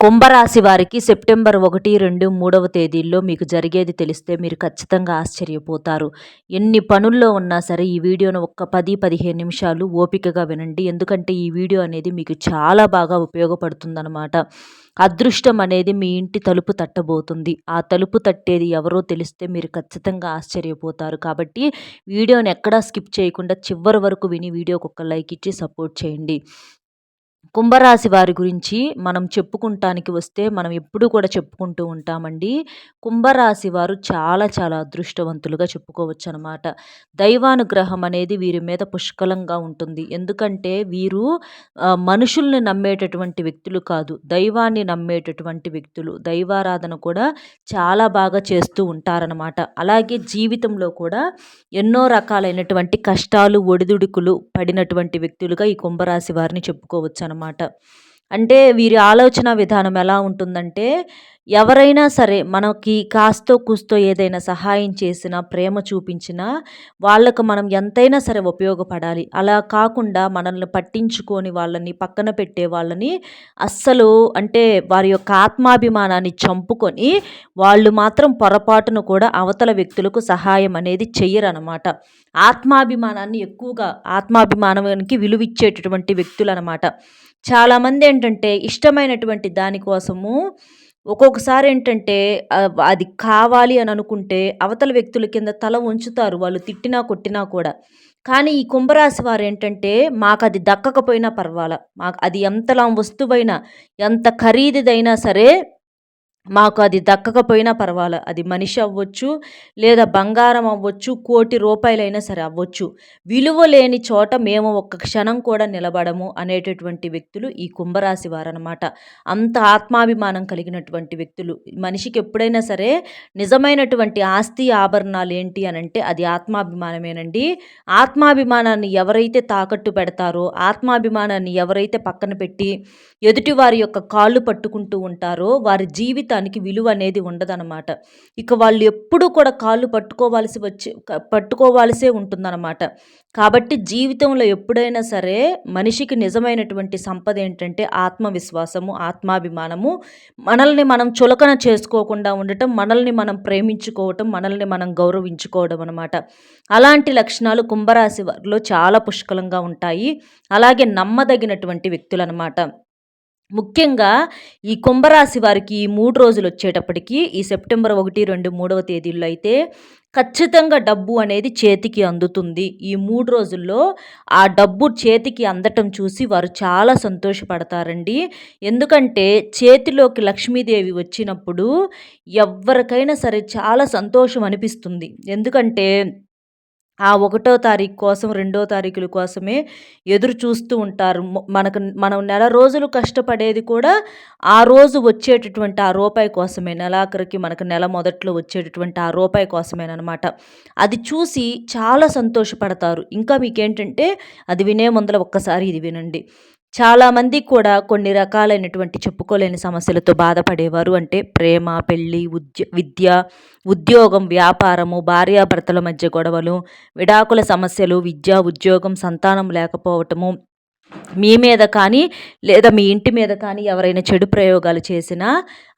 కుంభరాశి వారికి సెప్టెంబర్ ఒకటి రెండు మూడవ తేదీల్లో మీకు జరిగేది తెలిస్తే మీరు ఖచ్చితంగా ఆశ్చర్యపోతారు. ఎన్ని పనుల్లో ఉన్నా సరే ఈ వీడియోను ఒక్క పది పదిహేను నిమిషాలు ఓపికగా వినండి. ఎందుకంటే ఈ వీడియో అనేది మీకు చాలా బాగా ఉపయోగపడుతుందన్నమాట. అదృష్టం అనేది మీ ఇంటి తలుపు తట్టబోతుంది. ఆ తలుపు తట్టేది ఎవరో తెలిస్తే మీరు ఖచ్చితంగా ఆశ్చర్యపోతారు. కాబట్టి వీడియోని ఎక్కడా స్కిప్ చేయకుండా చివరి వరకు విని వీడియోకి ఒక లైక్ ఇచ్చి సపోర్ట్ చేయండి. కుంభరాశి వారి గురించి మనం చెప్పుకుంటానికి వస్తే మనం ఎప్పుడు కూడా చెప్పుకుంటూ ఉంటామండి. కుంభరాశి వారు చాలా చాలా అదృష్టవంతులుగా చెప్పుకోవచ్చు అనమాట దైవానుగ్రహం అనేది వీరి మీద పుష్కలంగా ఉంటుంది. ఎందుకంటే వీరు మనుషుల్ని నమ్మేటటువంటి వ్యక్తులు కాదు. దైవాన్ని నమ్మేటటువంటి వ్యక్తులు. దైవారాధన కూడా చాలా బాగా చేస్తూ ఉంటారనమాట. అలాగే జీవితంలో కూడా ఎన్నో రకాలైనటువంటి కష్టాలు ఒడిదుడుకులు పడినటువంటి వ్యక్తులుగా ఈ కుంభరాశి వారిని చెప్పుకోవచ్చు అనమాట అంటే వీరి ఆలోచన విధానం ఎలా ఉంటుందంటే ఎవరైనా సరే మనకి కాస్తో కూస్తో ఏదైనా సహాయం చేసినా ప్రేమ చూపించినా వాళ్ళకు మనం ఎంతైనా సరే ఉపయోగపడాలి. అలా కాకుండా మనల్ని పట్టించుకొని వాళ్ళని పక్కన పెట్టే వాళ్ళని అస్సలు అంటే వారి యొక్క ఆత్మాభిమానాన్ని చంపుకొని వాళ్ళు మాత్రం పొరపాటును కూడా అవతల వ్యక్తులకు సహాయం అనేది చెయ్యరనమాట ఆత్మాభిమానాన్ని ఎక్కువగా ఆత్మాభిమానానికి విలువిచ్చేటటువంటి వ్యక్తులు అనమాట చాలామంది ఏంటంటే ఇష్టమైనటువంటి దానికోసము ఒక్కొక్కసారి ఏంటంటే అది కావాలి అని అనుకుంటే అవతల వ్యక్తుల కింద తల ఉంచుతారు వాళ్ళు తిట్టినా కొట్టినా కూడా. కానీ ఈ కుంభరాశి వారు ఏంటంటే మాకు అది దక్కకపోయినా పర్వాలా. మాకు అది ఎంతలా వస్తువైనా ఎంత ఖరీదుదైనా సరే మాకు అది దక్కకపోయినా పర్వాలే. అది మనిషి అవ్వచ్చు లేదా బంగారం అవ్వచ్చు కోటి రూపాయలైనా సరే అవ్వచ్చు. విలువ లేని చోట మేము ఒక్క క్షణం కూడా నిలబడము అనేటటువంటి వ్యక్తులు ఈ కుంభరాశి వారనమాట అంత ఆత్మాభిమానం కలిగినటువంటి వ్యక్తులు. మనిషికి ఎప్పుడైనా సరే నిజమైనటువంటి ఆస్తి ఆభరణాలు ఏంటి అని అంటే అది ఆత్మాభిమానమేనండి. ఆత్మాభిమానాన్ని ఎవరైతే తాకట్టు పెడతారో ఆత్మాభిమానాన్ని ఎవరైతే పక్కన పెట్టి ఎదుటి వారి యొక్క కాళ్ళు పట్టుకుంటూ ఉంటారో వారి జీవితానికి విలువ అనేది ఉండదన్నమాట. ఇక వాళ్ళు ఎప్పుడూ కూడా కాళ్ళు పట్టుకోవాల్సి వచ్చి పట్టుకోవాల్సే ఉంటుందన్నమాట. కాబట్టి జీవితంలో ఎప్పుడైనా సరే మనిషికి నిజమైనటువంటి సంపద ఏంటంటే ఆత్మవిశ్వాసము ఆత్మాభిమానము. మనల్ని మనం చులకన చేసుకోకుండా ఉండటం మనల్ని మనం ప్రేమించుకోవటం మనల్ని మనం గౌరవించుకోవడం అనమాట అలాంటి లక్షణాలు కుంభరాశి వారిలో చాలా పుష్కలంగా ఉంటాయి. అలాగే నమ్మదగినటువంటి వ్యక్తులు అనమాట ముఖ్యంగా ఈ కుంభరాశి వారికి ఈ మూడు రోజులు వచ్చేటప్పటికి ఈ సెప్టెంబర్ ఒకటి రెండు మూడవ తేదీల్లో అయితే ఖచ్చితంగా డబ్బు అనేది చేతికి అందుతుంది. ఈ మూడు రోజుల్లో ఆ డబ్బు చేతికి అందటం చూసి వారు చాలా సంతోషపడతారండి. ఎందుకంటే చేతిలోకి లక్ష్మీదేవి వచ్చినప్పుడు ఎవరికైనా సరే చాలా సంతోషం అనిపిస్తుంది. ఎందుకంటే ఆ ఒకటో తారీఖు కోసం రెండో తారీఖుల కోసమే ఎదురు చూస్తూ ఉంటారు. మనకు మనం నెల రోజులు కష్టపడేది కూడా ఆ రోజు వచ్చేటటువంటి ఆ రూపాయి కోసమే. నెలాఖరికి మనకు నెల మొదట్లో వచ్చేటటువంటి ఆ రూపాయి కోసమేనమాట అది చూసి చాలా సంతోషపడతారు. ఇంకా మీకేంటంటే అది వినే ముందర ఒక్కసారి ఇది వినండి. చాలామంది కూడా కొన్ని రకాలైనటువంటి చెప్పుకోలేని సమస్యలతో బాధపడేవారు. అంటే ప్రేమ పెళ్ళి ఉద్య విద్య ఉద్యోగం వ్యాపారము భార్యాభర్తల మధ్య గొడవలు విడాకుల సమస్యలు విద్య ఉద్యోగం సంతానం లేకపోవటము. మీ మీద కానీ లేదా మీ ఇంటి మీద కానీ ఎవరైనా చెడు ప్రయోగాలు చేసినా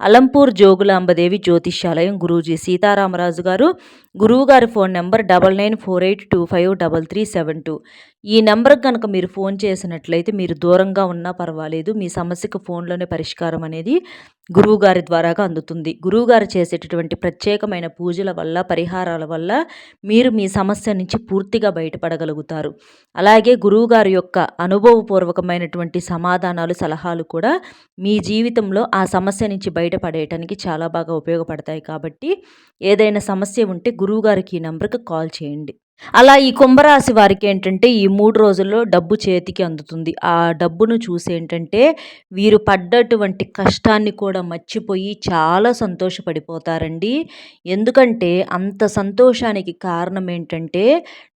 అలంపూర్ జోగులాంబదేవి జ్యోతిష్యాలయం గురూజీ సీతారామరాజు గారు గురువుగారి phone number double nine four eight two five double three seven two. ఈ నెంబర్ కనుక మీరు ఫోన్ చేసినట్లయితే మీరు దూరంగా ఉన్నా పర్వాలేదు. మీ సమస్యకు ఫోన్లోనే పరిష్కారం అనేది గురువుగారి ద్వారాగా అందుతుంది. గురువుగారు చేసేటటువంటి ప్రత్యేకమైన పూజల వల్ల పరిహారాల వల్ల మీరు మీ సమస్య నుంచి పూర్తిగా బయటపడగలుగుతారు. అలాగే గురువుగారి యొక్క అనుభవపూర్వకమైనటువంటి సమాధానాలు సలహాలు కూడా మీ జీవితంలో ఆ సమస్య నుంచి బయటపడేయటానికి చాలా బాగా ఉపయోగపడతాయి. కాబట్టి ఏదైనా సమస్య ఉంటే గురువుగారికి ఈ నెంబర్కి కాల్ చేయండి. అలా ఈ కుంభరాశి వారికి ఏంటంటే ఈ మూడు రోజుల్లో డబ్బు చేతికి అందుతుంది. ఆ డబ్బును చూసి ఏంటంటే వీరు పడ్డటువంటి కష్టాన్ని కూడా మర్చిపోయి చాలా సంతోషపడిపోతారండి. ఎందుకంటే అంత సంతోషానికి కారణం ఏంటంటే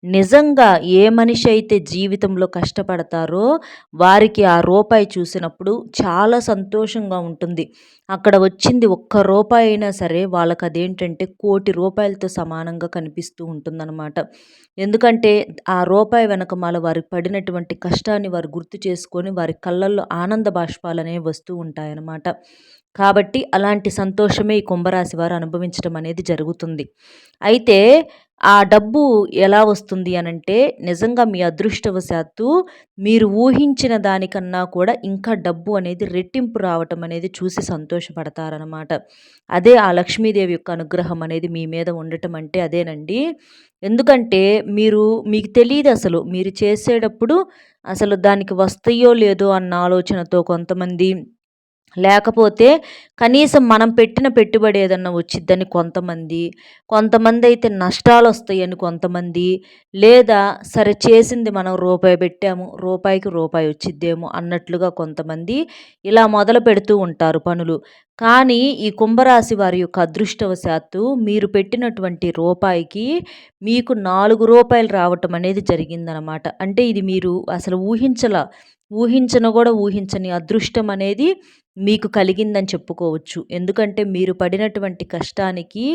నిజంగా ఏ మనిషి అయితే జీవితంలో కష్టపడతారో వారికి ఆ రూపాయి చూసినప్పుడు చాలా సంతోషంగా ఉంటుంది. అక్కడ వచ్చింది ఒక్క రూపాయి అయినా సరే వాళ్ళకి అదేంటంటే కోటి రూపాయలతో సమానంగా కనిపిస్తూ ఉంటుందన్నమాట. ఎందుకంటే ఆ రూపాయి వెనక మాల వారు పడినటువంటి కష్టాన్ని వారు గుర్తు చేసుకొని వారి కళ్ళల్లో ఆనంద బాష్పాలు అనేవి వస్తూ ఉంటాయన్నమాట. కాబట్టి అలాంటి సంతోషమే ఈ కుంభరాశి వారు అనుభవించడం అనేది జరుగుతుంది. అయితే ఆ డబ్బు ఎలా వస్తుంది అనంటే నిజంగా మీ అదృష్టవశాత్తు మీరు ఊహించిన దానికన్నా కూడా ఇంకా డబ్బు అనేది రెట్టింపు రావటం అనేది చూసి సంతోషపడతారనమాట అదే ఆ లక్ష్మీదేవి యొక్క అనుగ్రహం అనేది మీ మీద ఉండటం అంటే అదేనండి. ఎందుకంటే మీరు మీకు తెలియదు అసలు. మీరు చేసేటప్పుడు అసలు దానికి వస్తాయో లేదో అన్న ఆలోచనతో కొంతమంది లేకపోతే కనీసం మనం పెట్టిన పెట్టుబడి ఏదన్నా వచ్చిద్దని కొంతమంది కొంతమంది అయితే నష్టాలు వస్తాయని కొంతమంది లేదా సరే చేసింది మనం రూపాయి పెట్టాము రూపాయికి రూపాయి వచ్చిద్దేమో అన్నట్లుగా కొంతమంది ఇలా మొదలు పెడుతూ ఉంటారు పనులు. కానీ ఈ కుంభరాశి వారి యొక్క అదృష్టవశాత్తు మీరు పెట్టినటువంటి రూపాయికి మీకు నాలుగు రూపాయలు రావటం అనేది జరిగిందనమాట. అంటే ఇది మీరు అసలు ఊహించల ఊహించను కూడా ఊహించని అదృష్టం అనేది మీకు కలిగిందని చెప్పుకోవచ్చు. ఎందుకంటే మీరు పడినటువంటి కష్టానికి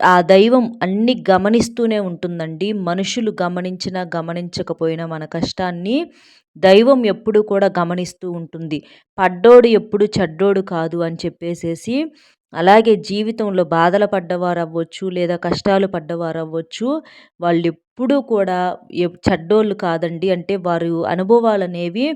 ఆ దైవం అన్ని గమనిస్తూనే ఉంటుందండి. మనుషులు గమనించినా గమనించకపోయినా మన కష్టాన్ని దైవం ఎప్పుడు కూడా గమనిస్తూ ఉంటుంది. పడ్డోడు ఎప్పుడు చెడ్డోడు కాదు అని చెప్పేసేసి అలాగే జీవితంలో బాధలు పడ్డవారు అవ్వచ్చు లేదా కష్టాలు పడ్డవారు అవ్వచ్చు వాళ్ళు ఎప్పుడూ కూడా చెడ్డోళ్ళు కాదండి. అంటే వారు అనుభవాలు అనేవి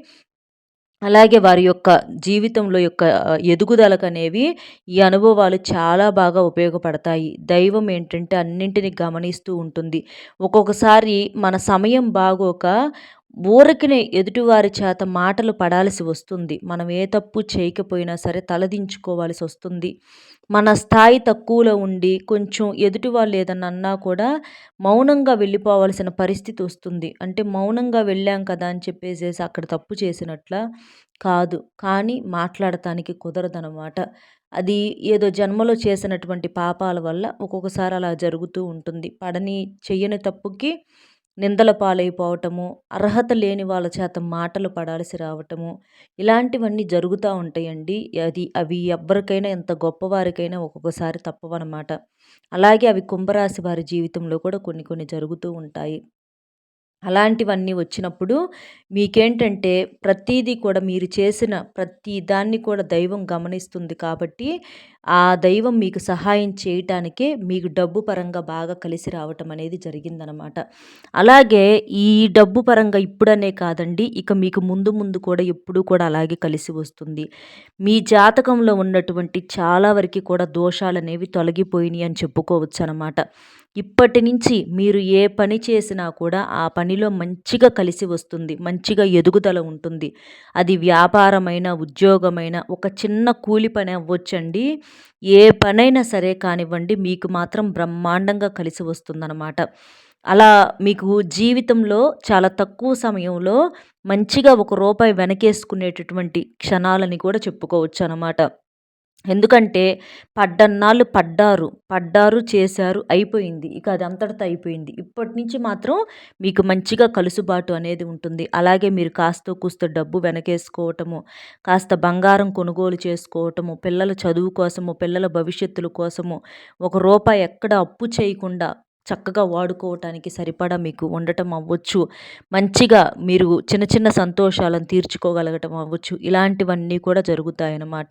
అలాగే వారి యొక్క జీవితంలో యొక్క ఎదుగుదలకనేవి ఈ అనుభవాలు చాలా బాగా ఉపయోగపడతాయి. దైవం ఏంటంటే అన్నింటిని గమనిస్తూ ఉంటుంది. ఒక్కొక్కసారి మన సమయం బాగోక ఊరికినే ఎదుటివారి చేత మాటలు పడాల్సి వస్తుంది. మనం ఏ తప్పు చేయకపోయినా సరే తలదించుకోవాల్సి వస్తుంది. మన స్థాయి తక్కువలో ఉండి కొంచెం ఎదుటి వాళ్ళు ఏదన్నా అన్నా కూడా మౌనంగా వెళ్ళిపోవాల్సిన పరిస్థితి వస్తుంది. అంటే మౌనంగా వెళ్ళాం కదా అని చెప్పేసేసి అక్కడ తప్పు చేసినట్ల కాదు. కానీ మాట్లాడటానికి కుదరదనమాట అది ఏదో జన్మలో చేసినటువంటి పాపాల వల్ల ఒక్కొక్కసారి అలా జరుగుతూ ఉంటుంది. పడని చెయ్యని తప్పుకి నిందల పాలైపోవటము అర్హత లేని వాళ్ళ చేత మాటలు పడాల్సి రావటము ఇలాంటివన్నీ జరుగుతూ ఉంటాయండి. అది అవి ఎవ్వరికైనా ఎంత గొప్పవారికైనా ఒక్కొక్కసారి తప్పవన్నమాట. అలాగే అవి కుంభరాశి వారి జీవితంలో కూడా కొన్ని కొన్ని జరుగుతూ ఉంటాయి. అలాంటివన్నీ వచ్చినప్పుడు మీకేంటంటే ప్రతీదీ కూడా మీరు చేసిన ప్రతి దాన్ని కూడా దైవం గమనిస్తుంది కాబట్టి ఆ దైవం మీకు సహాయం చేయటానికే మీకు డబ్బు పరంగా బాగా కలిసి రావటం అనేది జరిగిందనమాట. అలాగే ఈ డబ్బు పరంగా ఇప్పుడనే కాదండి ఇక మీకు ముందు ముందు కూడా ఎప్పుడు కూడా అలాగే కలిసి వస్తుంది. మీ జాతకంలో ఉన్నటువంటి చాలా వరకు కూడా దోషాలు అనేవి తొలగిపోయినాయి అని చెప్పుకోవచ్చు అనమాట ఇప్పటి నుంచి మీరు ఏ పని చేసినా కూడా ఆ పనిలో మంచిగా కలిసి వస్తుంది మంచిగా ఎదుగుదల ఉంటుంది. అది వ్యాపారమైన ఉద్యోగమైన ఒక చిన్న కూలి పని అవ్వచ్చండి. ఏ పనైనా సరే కానివ్వండి మీకు మాత్రం బ్రహ్మాండంగా కలిసి వస్తుందన్నమాట. అలా మీకు జీవితంలో చాలా తక్కువ సమయంలో మంచిగా ఒక రూపాయి వెనకేసుకునేటటువంటి క్షణాలని కూడా చెప్పుకోవచ్చు అనమాట ఎందుకంటే పడ్డన్నాళ్ళు పడ్డారు పడ్డారు చేశారు అయిపోయింది. ఇక అది అంతటితో అయిపోయింది. ఇప్పటి నుంచి మాత్రం మీకు మంచిగా కలుసుబాటు అనేది ఉంటుంది. అలాగే మీరు కాస్త కూస్త డబ్బు వెనకేసుకోవటము కాస్త బంగారం కొనుగోలు చేసుకోవటము పిల్లల చదువు కోసము పిల్లల భవిష్యత్తుల కోసము ఒక రూపాయి ఎక్కడ అప్పు చేయకుండా చక్కగా వాడుకోవటానికి సరిపడా మీకు ఉండటం అవ్వచ్చు. మంచిగా మీరు చిన్న చిన్న సంతోషాలను తీర్చుకోగలగటం అవ్వచ్చు. ఇలాంటివన్నీ కూడా జరుగుతాయన్నమాట.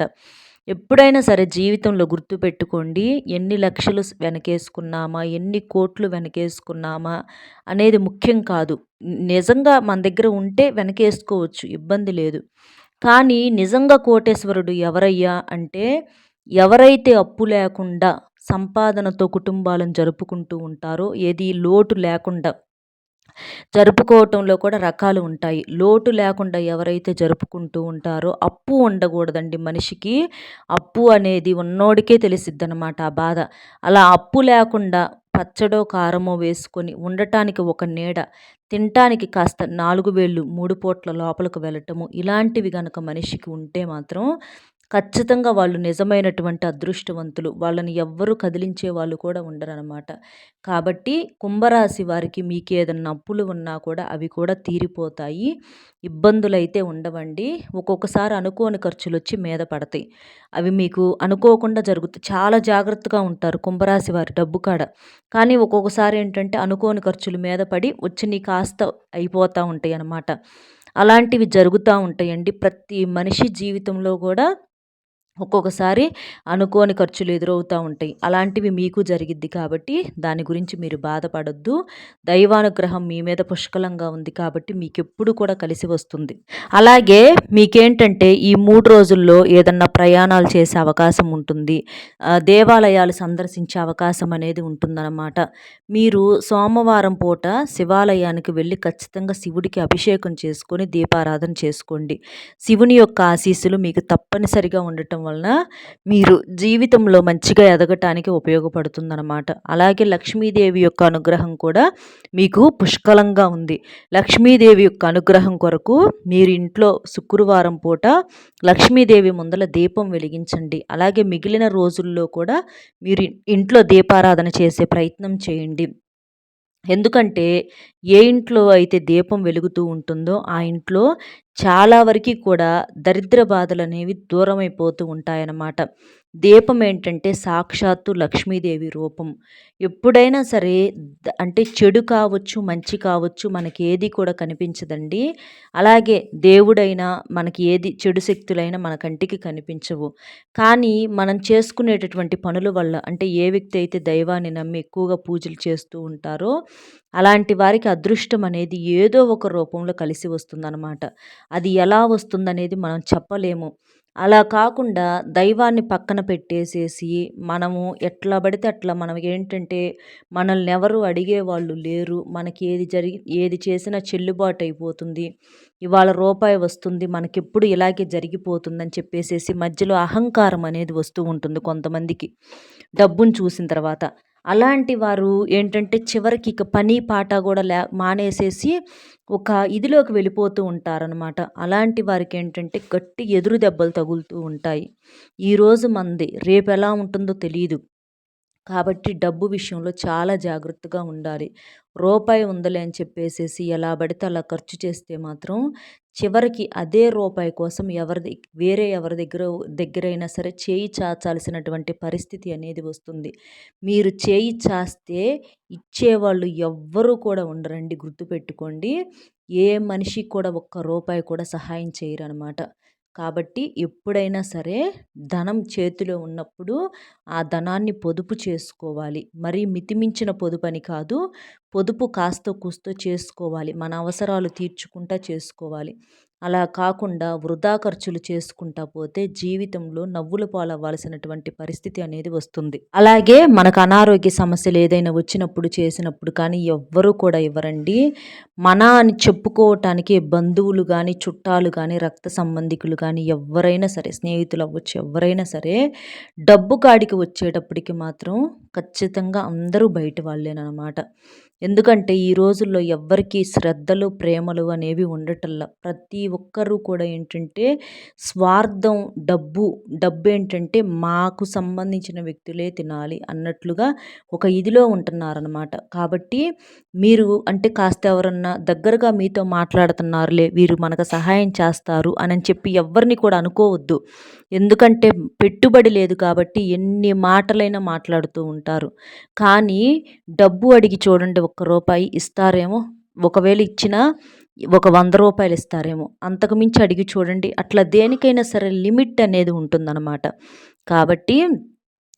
ఎప్పుడైనా సరే జీవితంలో గుర్తుపెట్టుకోండి ఎన్ని లక్షలు వెనకేసుకున్నామా ఎన్ని కోట్లు వెనకేసుకున్నామా అనేది ముఖ్యం కాదు. నిజంగా మన దగ్గర ఉంటే వెనకేసుకోవచ్చు ఇబ్బంది లేదు. కానీ నిజంగా కోటేశ్వరుడు ఎవరయ్యా అంటే ఎవరైతే అప్పు లేకుండా సంపాదనతో కుటుంబాలను జరుపుకుంటూ ఉంటారో ఏది లోటు లేకుండా జరుపుకోవటంలో కూడా రకాలు ఉంటాయి. లోటు లేకుండా ఎవరైతే జరుపుకుంటూ ఉంటారో అప్పు ఉండకూడదండి మనిషికి. అప్పు అనేది ఉన్నోడికే తెలిసిద్దనమాట ఆ బాధ. అలా అప్పు లేకుండా పచ్చడో కారమో వేసుకొని ఉండటానికి ఒక నీడ తినటానికి కాస్త నాలుగు వేళ్ళు మూడు పూట్ల లోపలికి వెళ్ళటము ఇలాంటివి కనుక మనిషికి ఉంటే మాత్రం ఖచ్చితంగా వాళ్ళు నిజమైనటువంటి అదృష్టవంతులు. వాళ్ళని ఎవ్వరూ కదిలించే వాళ్ళు కూడా ఉండరనమాట కాబట్టి కుంభరాశి వారికి మీకు ఏదన్నా అప్పులు ఉన్నా కూడా అవి కూడా తీరిపోతాయి. ఇబ్బందులు అయితే ఉండవండి. ఒక్కొక్కసారి అనుకోని ఖర్చులు వచ్చి మీద పడతాయి. అవి మీకు అనుకోకుండా జరుగుతాయి చాలా జాగ్రత్తగా ఉంటారు కుంభరాశి వారి డబ్బు కాడ. కానీ ఒక్కొక్కసారి ఏంటంటే అనుకోని ఖర్చులు మీద పడి వచ్చి నీ కాస్త అయిపోతూ ఉంటాయి అన్నమాట అలాంటివి జరుగుతూ ఉంటాయండి. ప్రతి మనిషి జీవితంలో కూడా ఒక్కొక్కసారి అనుకోని ఖర్చులు ఎదురవుతూ ఉంటాయి. అలాంటివి మీకు జరిగిద్ది కాబట్టి దాని గురించి మీరు బాధపడొద్దు. దైవానుగ్రహం మీ మీద పుష్కలంగా ఉంది కాబట్టి మీకు ఎప్పుడు కూడా కలిసి వస్తుంది. అలాగే మీకేంటంటే ఈ మూడు రోజుల్లో ఏదన్నా ప్రయాణాలు చేసే అవకాశం ఉంటుంది. దేవాలయాలు సందర్శించే అవకాశం అనేది ఉంటుందన్నమాట. మీరు సోమవారం పూట శివాలయానికి వెళ్ళి ఖచ్చితంగా శివుడికి అభిషేకం చేసుకొని దీపారాధన చేసుకోండి. శివుని యొక్క ఆశీస్సులు మీకు తప్పనిసరిగా ఉండటం వలన మీరు జీవితంలో మంచిగా ఎదగటానికి ఉపయోగపడుతుందన్నమాట. అలాగే లక్ష్మీదేవి యొక్క అనుగ్రహం కూడా మీకు పుష్కలంగా ఉంది. లక్ష్మీదేవి యొక్క అనుగ్రహం కొరకు మీరు ఇంట్లో శుక్రవారం పూట లక్ష్మీదేవి ముందల దీపం వెలిగించండి. అలాగే మిగిలిన రోజుల్లో కూడా మీరు ఇంట్లో దీపారాధన చేసే ప్రయత్నం చేయండి. ఎందుకంటే ఏ ఇంట్లో అయితే దీపం వెలుగుతూ ఉంటుందో ఆ ఇంట్లో చాలా వరకు కూడా దరిద్ర బాధలు అనేవి దూరమైపోతూ ఉంటాయన్నమాట. దీపం ఏంటంటే సాక్షాత్తు లక్ష్మీదేవి రూపం. ఎప్పుడైనా సరే అంటే చెడు కావచ్చు మంచి కావచ్చు మనకి ఏది కూడా కనిపించదండి. అలాగే దేవుడైనా మనకి ఏది చెడు శక్తులైనా మన కంటికి కనిపించవు. కానీ మనం చేసుకునేటటువంటి పనుల వల్ల అంటే ఏ వ్యక్తి అయితే దైవాన్ని నమ్మి ఎక్కువగా పూజలు చేస్తూ ఉంటారో అలాంటి వారికి అదృష్టం అనేది ఏదో ఒక రూపంలో కలిసి వస్తుందన్నమాట. అది ఎలా వస్తుందనేది మనం చెప్పలేము. అలా కాకుండా దైవాన్ని పక్కన పెట్టేసేసి మనము ఎట్లా పడితే అట్లా మనం ఏంటంటే మనల్ని ఎవరు అడిగే వాళ్ళు లేరు. మనకి ఏది జరిగి ఏది చేసినా చెల్లుబాటు అయిపోతుంది. ఇవాళ రూపాయి వస్తుంది మనకెప్పుడు ఇలాగే జరిగిపోతుందని చెప్పేసేసి మధ్యలో అహంకారం అనేది వస్తూ ఉంటుంది కొంతమందికి. డబ్బును చూసిన తర్వాత. అలాంటి వారు ఏంటంటే చివరికి ఇక పని పాట కూడా లే మానేసేసి ఒక ఇదిలోకి వెళ్ళిపోతూ ఉంటారనమాట అలాంటి వారికి ఏంటంటే గట్టి ఎదురు దెబ్బలు తగులుతూ ఉంటాయి. ఈరోజు మంది రేపు ఎలా ఉంటుందో తెలియదు కాబట్టి డబ్బు విషయంలో చాలా జాగ్రత్తగా ఉండాలి. రూపాయి ఉందలే అని చెప్పేసేసి ఎలా పడితే అలా ఖర్చు చేస్తే మాత్రం చివరికి అదే రూపాయి కోసం ఎవరి వేరే ఎవరి దగ్గర దగ్గరైనా సరే చేయి చాచాల్సినటువంటి పరిస్థితి అనేది వస్తుంది. మీరు చేయి చాస్తే ఇచ్చేవాళ్ళు ఎవ్వరూ కూడా ఉండరండి. గుర్తుపెట్టుకోండి. ఏ మనిషికి కూడా ఒక్క రూపాయి కూడా సహాయం చేయరనమాట కాబట్టి ఎప్పుడైనా సరే ధనం చేతిలో ఉన్నప్పుడు ఆ ధనాన్ని పొదుపు చేసుకోవాలి. మరీ మితిమించిన పొదుపు అని కాదు పొదుపు కాస్త కూస్తో చేసుకోవాలి. మన అవసరాలు తీర్చుకుంటా చేసుకోవాలి. అలా కాకుండా వృధా ఖర్చులు చేసుకుంటా పోతే జీవితంలో నవ్వుల పాలవ్వాల్సినటువంటి పరిస్థితి అనేది వస్తుంది. అలాగే మనకు అనారోగ్య సమస్యలు ఏదైనా వచ్చినప్పుడు చేసినప్పుడు కానీ ఎవ్వరూ కూడా ఇవ్వరండి. మన అని చెప్పుకోవటానికి బంధువులు కానీ చుట్టాలు కానీ రక్త సంబంధికులు కానీ ఎవరైనా సరే స్నేహితులు అవ్వచ్చు ఎవరైనా సరే డబ్బు కాడికి వచ్చేటప్పటికి మాత్రం ఖచ్చితంగా అందరూ బయట వాళ్ళేనమాట ఎందుకంటే ఈ రోజుల్లో ఎవ్వరికీ శ్రద్ధలు ప్రేమలు అనేవి ఉండటంలా. ప్రతి ఒక్కరూ కూడా ఏంటంటే స్వార్థం డబ్బు డబ్బు ఏంటంటే మాకు సంబంధించిన వ్యక్తులే తినాలి అన్నట్లుగా ఒక ఇదిలో ఉంటున్నారనమాట కాబట్టి మీరు అంటే కాస్త ఎవరన్నా దగ్గరగా మీతో మాట్లాడుతున్నారులే వీరు మనకు సహాయం చేస్తారు అని చెప్పి ఎవరిని కూడా అనుకోవద్దు. ఎందుకంటే పెట్టుబడి లేదు కాబట్టి ఎన్ని మాటలైనా మాట్లాడుతూ ఉంటారు. కానీ డబ్బు అడిగి చూడండి ఒక్క రూపాయి ఇస్తారేమో? ఒకవేళ ఇచ్చినా ఒక వంద రూపాయలు ఇస్తారేమో? అంతకు మించి అడిగి చూడండి. అట్లా దేనికైనా సరే లిమిట్ అనేది ఉంటుందన్నమాట. కాబట్టి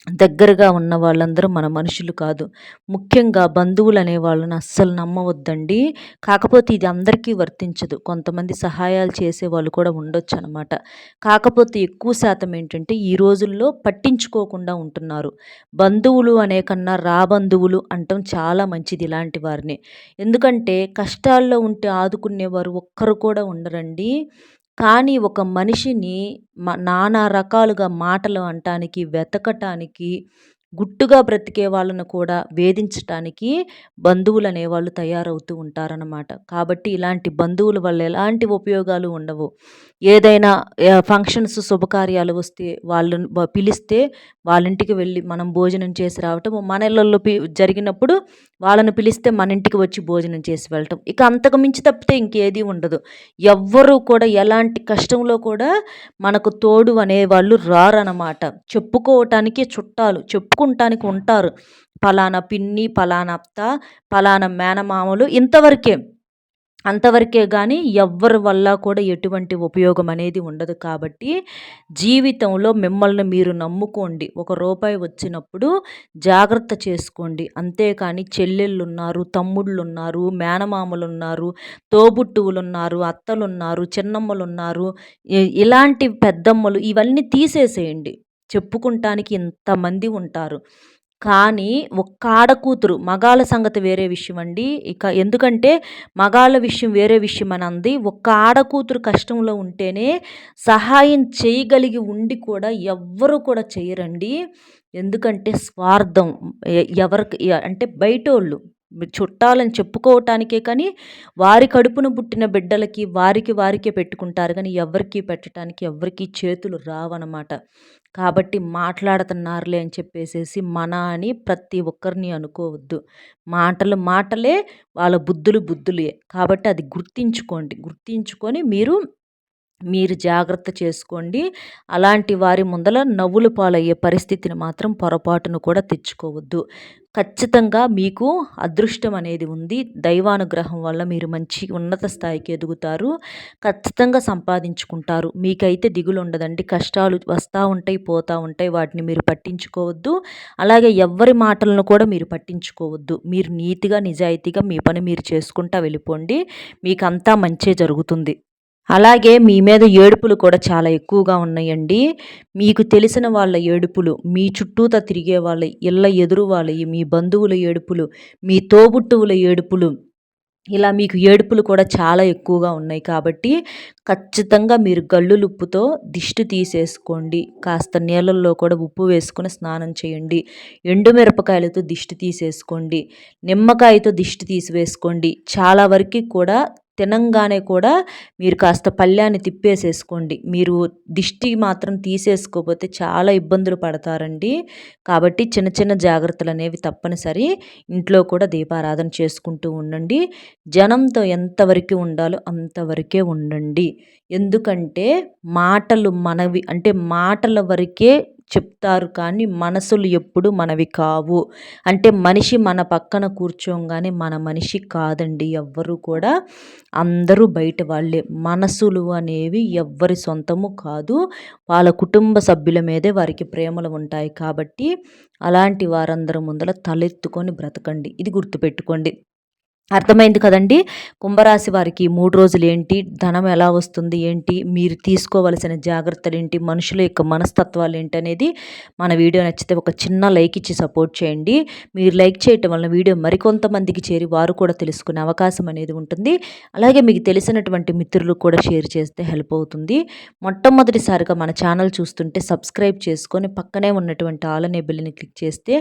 దగ్గరగా ఉన్న వాళ్ళందరూ మన మనుషులు కాదు. ముఖ్యంగా బంధువులు అనే వాళ్ళని అస్సలు నమ్మవద్దండి. కాకపోతే ఇది అందరికీ వర్తించదు. కొంతమంది సహాయాలు చేసే వాళ్ళు కూడా ఉండొచ్చు అనమాట కాకపోతే ఎక్కువ శాతం ఏంటంటే ఈ రోజుల్లో పట్టించుకోకుండా ఉంటున్నారు. బంధువులు అనే కన్నా రా బంధువులు అంటాం చాలా మంచిది ఇలాంటి వారిని. ఎందుకంటే కష్టాల్లో ఉంటే ఆదుకునేవారు ఒక్కరు కూడా ఉండరండి. కానీ ఒక మనిషిని నానా రకాలుగా మాటలు అనటానికి వెతకటానికి గుట్టుగా బ్రతికే వాళ్ళను కూడా వేధించటానికి బంధువులు అనేవాళ్ళు తయారవుతూ ఉంటారన్నమాట. కాబట్టి ఇలాంటి బంధువుల వల్ల ఎలాంటి ఉపయోగాలు ఉండవు. ఏదైనా ఫంక్షన్స్ శుభకార్యాలు వస్తే వాళ్ళను పిలిస్తే వాళ్ళ ఇంటికి వెళ్ళి మనం భోజనం చేసి రావటం మన ఇళ్ళల్లో జరిగినప్పుడు వాళ్ళను పిలిస్తే మన ఇంటికి వచ్చి భోజనం చేసి వెళ్ళటం. ఇక అంతకు మించి తప్పితే ఇంకేది ఉండదు. ఎవ్వరూ కూడా ఎలాంటి కష్టంలో కూడా మనకు తోడు అనేవాళ్ళు రారనమాట చెప్పుకోవటానికి చుట్టాలు చెప్పుకుంటానికి ఉంటారు. పలానా పిన్ని పలానా అత్త పలానా మేనమామలు ఇంతవరకే. అంతవరకే కానీ ఎవ్వరి వల్ల కూడా ఎటువంటి ఉపయోగం అనేది ఉండదు కాబట్టి జీవితంలో మిమ్మల్ని మీరు నమ్ముకోండి. ఒక రూపాయి వచ్చినప్పుడు జాగ్రత్త చేసుకోండి. అంతేకాని చెల్లెళ్ళు ఉన్నారు తమ్ముళ్ళు ఉన్నారు మేనమామలు ఉన్నారు తోబుట్టువులు ఉన్నారు అత్తలు ఉన్నారు చిన్నమ్మలు ఉన్నారు ఇలాంటి పెద్దమ్మలు ఇవన్నీ తీసేసేయండి. చెప్పుకుంటానికి ఇంతమంది ఉంటారు. కానీ ఒక్క ఆడకూతురు మగాళ్ళ సంగతి వేరే విషయం అండి ఇక ఎందుకంటే మగాళ్ళ విషయం వేరే విషయం అని అంది ఒక్క ఆడకూతురు కష్టంలో ఉంటేనే సహాయం చేయగలిగి ఉండి కూడా ఎవ్వరు కూడా చేయరండి. ఎందుకంటే స్వార్థం ఎవరికి అంటే బయటోళ్ళు. చుట్టాలని చెప్పుకోవటానికే కానీ వారి కడుపున పుట్టిన బిడ్డలకి వారికి వారికే పెట్టుకుంటారు. కానీ ఎవరికి పెట్టడానికి ఎవరికి చేతులు రావన్నమాట కాబట్టి మాట్లాడుతున్నారులే అని చెప్పేసేసి మన అని ప్రతి ఒక్కరిని అనుకోవద్దు. మాటలు మాటలే వాళ్ళ బుద్ధులు బుద్ధులే. కాబట్టి అది గుర్తించుకోండి. గుర్తించుకొని మీరు మీరు జాగ్రత్త చేసుకోండి. అలాంటి వారి ముందల నవ్వులు పాలయ్యే పరిస్థితిని మాత్రం పొరపాటును కూడా తెచ్చుకోవద్దు. ఖచ్చితంగా మీకు అదృష్టం అనేది ఉంది. దైవానుగ్రహం వల్ల మీరు మంచి ఉన్నత స్థాయికి ఎదుగుతారు. ఖచ్చితంగా సంపాదించుకుంటారు. మీకైతే దిగులు ఉండదండి. కష్టాలు వస్తూ ఉంటాయి పోతూ ఉంటాయి. వాటిని మీరు పట్టించుకోవద్దు. అలాగే ఎవరి మాటలను కూడా మీరు పట్టించుకోవద్దు. మీరు నీతిగా నిజాయితీగా మీ పని మీరు చేసుకుంటా వెళ్ళిపోండి. మీకు అంతా మంచే జరుగుతుంది. అలాగే మీ మీద ఏడుపులు కూడా చాలా ఎక్కువగా ఉన్నాయండి. మీకు తెలిసిన వాళ్ళ ఏడుపులు మీ చుట్టూత తిరిగే వాళ్ళ ఇళ్ళ ఎదురు వాళ్ళ మీ బంధువుల ఏడుపులు మీ తోబుట్టువుల ఏడుపులు ఇలా మీకు ఏడుపులు కూడా చాలా ఎక్కువగా ఉన్నాయి కాబట్టి ఖచ్చితంగా మీరు గల్లులుప్పుతో దిష్టి తీసేసుకోండి. కాస్త నీళ్ళల్లో కూడా ఉప్పు వేసుకుని స్నానం చేయండి. ఎండుమిరపకాయలతో దిష్టి తీసేసుకోండి. నిమ్మకాయతో దిష్టి తీసివేసుకోండి. చాలా వరకు కూడా తినంగానే కూడా మీరు కాస్త పళ్ళ్యాన్ని తిప్పేసేసుకోండి. మీరు దిష్టి మాత్రం తీసేసుకోకపోతే చాలా ఇబ్బందులు పడతారండి. కాబట్టి చిన్న చిన్న జాగ్రత్తలు అనేవి తప్పనిసరి. ఇంట్లో కూడా దీపారాధన చేసుకుంటూ ఉండండి. జనంతో ఎంతవరకు ఉండాలో అంతవరకే ఉండండి. ఎందుకంటే మాటలు మనవి అంటే మాటల వరకే చెప్తారు కానీ మనసులు ఎప్పుడు మనవి కావు. అంటే మనిషి మన పక్కన కూర్చోగానే మన మనిషి కాదండి. ఎవ్వరు కూడా అందరూ బయట వాళ్ళే. మనసులు అనేవి ఎవ్వరి సొంతము కాదు. వాళ్ళ కుటుంబ సభ్యుల మీదే వారికి ప్రేమలు ఉంటాయి కాబట్టి అలాంటి వారందరి ముందర తలెత్తుకొని బ్రతకండి. ఇది గుర్తుపెట్టుకోండి. అర్థమైంది కదండి? కుంభరాశి వారికి మూడు రోజులు ఏంటి? ధనం ఎలా వస్తుంది ఏంటి? మీరు తీసుకోవలసిన జాగ్రత్తలు ఏంటి? మనుషుల యొక్క మనస్తత్వాలు ఏంటి అనేది మన వీడియో నచ్చితే ఒక చిన్న లైక్ ఇచ్చి సపోర్ట్ చేయండి. మీరు లైక్ చేయటం వల్ల వీడియో మరికొంతమందికి చేరి వారు కూడా తెలుసుకునే అవకాశం అనేది ఉంటుంది. అలాగే మీకు తెలిసినటువంటి మిత్రులు కూడా షేర్ చేస్తే హెల్ప్ అవుతుంది. మొట్టమొదటిసారిగా మన ఛానల్ చూస్తుంటే సబ్స్క్రైబ్ చేసుకొని పక్కనే ఉన్నటువంటి ఆల్ అనే బిల్ని క్లిక్ చేస్తే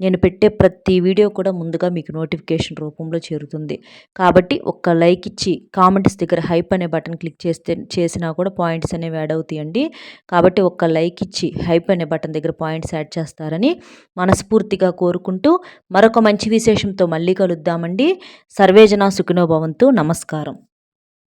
నేను పెట్టే ప్రతి వీడియో కూడా ముందుగా మీకు నోటిఫికేషన్ రూపంలో చేరుతుంది. జరుగుతుంది. కాబట్టి ఒక్క లైక్ ఇచ్చి కామెంట్స్ దగ్గర హైప్ అనే బటన్ క్లిక్ చేస్తే చేసినా కూడా పాయింట్స్ అనేవి యాడ్ అవుతాయండి. కాబట్టి ఒక్క లైక్ ఇచ్చి హైప్ అనే బటన్ దగ్గర పాయింట్స్ యాడ్ చేస్తారని మనస్ఫూర్తిగా కోరుకుంటూ మరొక మంచి విశేషంతో మళ్ళీ కలుద్దామండి. సర్వేజన సుఖినోభవంతు నమస్కారం.